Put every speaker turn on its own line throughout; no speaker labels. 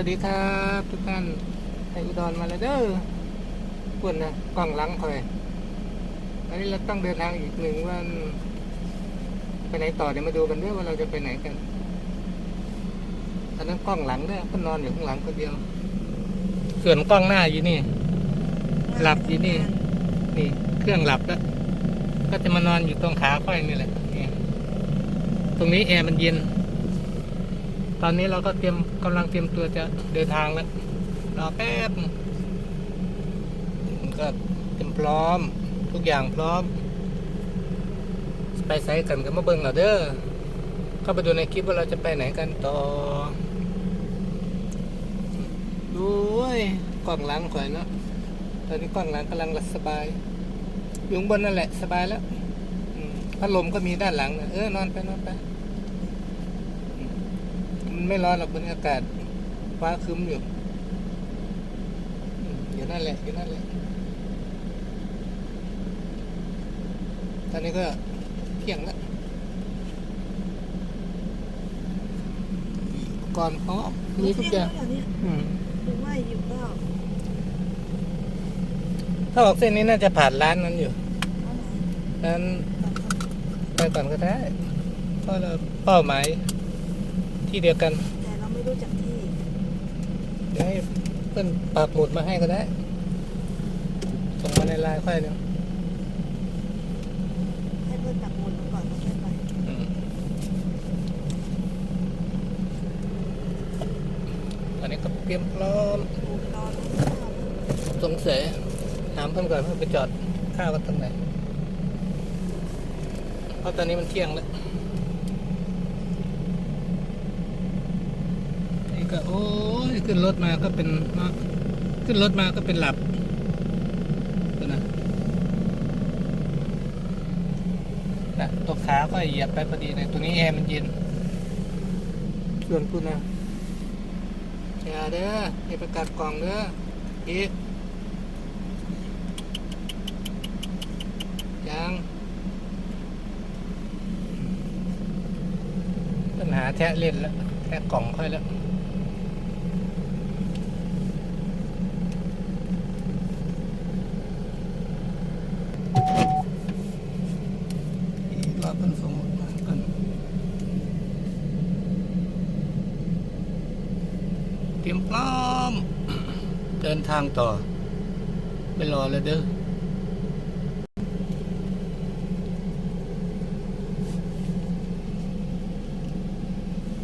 วัสดีครับทุกท่านไทยอุดรมาแล้วเด้อปุ่นนะกล้องหลังคอยอันนี้เราต้องเดินทางอีกหนึ่งวันไปไหนต่อเดี๋ยวมาดูกันด้อว่าเราจะไปไหนกันอันนั้นกล้องหลังเด้อก็นอนอยู่ข้างหลังคนเดียว ส่วนกล้องหน้าอยู่นี่ หลับอยู่นี่ นี่ เครื่องหลับแล้ว ก็จะมานอนอยู่ตรงขาค่อยนี่แหละตรงนี้แอร์มันเย็น ตอนนี้เราก็เตรียมกำลังเตรียมตัวจะเดินทางแล้วรอแป๊บก็เตรียมพร้อม ทุกอย่างพร้อม ไปไซกันก็มาเบิ่งเราเด้อเข้าไปดูในคลิปว่าเราจะไปไหนกันต่อดูเว้ยกล้องหลังข่อยเนาะตอนนี้กล้องหลังกำลังสบายอยู่ข้างบนนั่นแหละสบายแล้วพัดลมก็มีด้านหลังนะเออนอนไปนอนไป ไม่ร้อนหรอกบรรยากาศฟ้าครึ้มอยู่อืมอยู่นั่นแหละอยู่นั่นแหละ ตอนนี้ก็เที่ยงแล้วก่อนพร้อมมีทุกอย่าง
เนี่ย
อืม
ดูว่าอยู่ก็
ถ้าออกเส้นนี้น่าจะผ่านร้านนั้นอยู่
เอาไหน
ร้านไปก่อนก็ได้เพราะเราเป้าหมาย ที่เดียวกัน
แต่เราไม่รู้จักที่
เดี๋ยวให้เพื่อนปากหมุดมาให้ก็ได้ส่งมาในไลน์ค่อยหนึง
ให้เพื่อนตักหมุนมาก่อนแล้วค่อยไป
อืมตอนนี้ก็เตรียมพร้อม
ดูรอแล้ว
สงสัยถามเพื่อนก่อนเพื่อนไปจอดข้าวกันตรงไหนเพราะตอนนี้มันเที่ยงแล้วนี่ก็โอ้ย ขึ้นรถมาก็เป็นเนาะขึ้นรถมาก็เป็นหลับดูนะนะตัวขาก็เหยียบไปพอดีเลยตรงนี้แอร์มันเย็นส่วนคุณนะอย่าเด้ออย่าไปกัดกล่องเด้ออีกยังปัญหาแทะเล่นแล้วแทะกล่องค่อยแล้ว รอเพิ่นส่งมาก่อนเตรียมพร้อม เดินทางต่อ ไปรอเลยเด้อ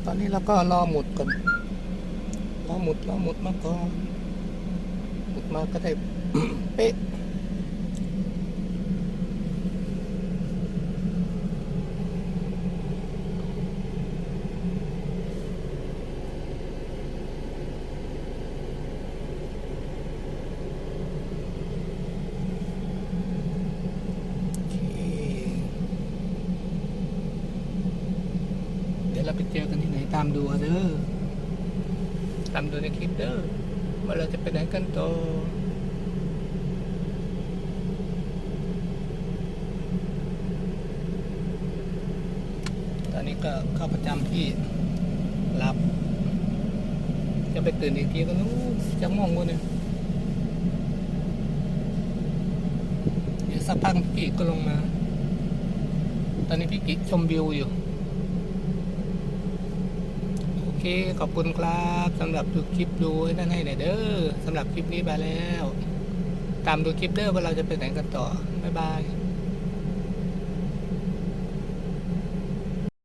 ตอนนี้เราก็รอหมุดก่อนรอหมุดรอหมุดมาก่อนหมุดมาก็ได้เป๊ะ เราไปเจอกันที่ไหนตามดูเด้อตามดูในคลิปเด้อว่าเราจะไปไหนกันต่อตอนนี้ก็เข้าประจำที่หลับ จะไปตื่นอีกทีก็นู้นจะม่วงวะเนี่ยเดี๋ยวสักพักพี่กิก็ลงมา ตอนนี้พี่กิชมวิวอยู่ เคขอบคุณครับสำหรับดูคลิปดูให้นั่นให้หน่อยเด้อสำหรับคลิปนี้ไปแล้ว ตามดูคลิปเด้อว่าเราจะไปไหนกันต่อ บ๊ายบาย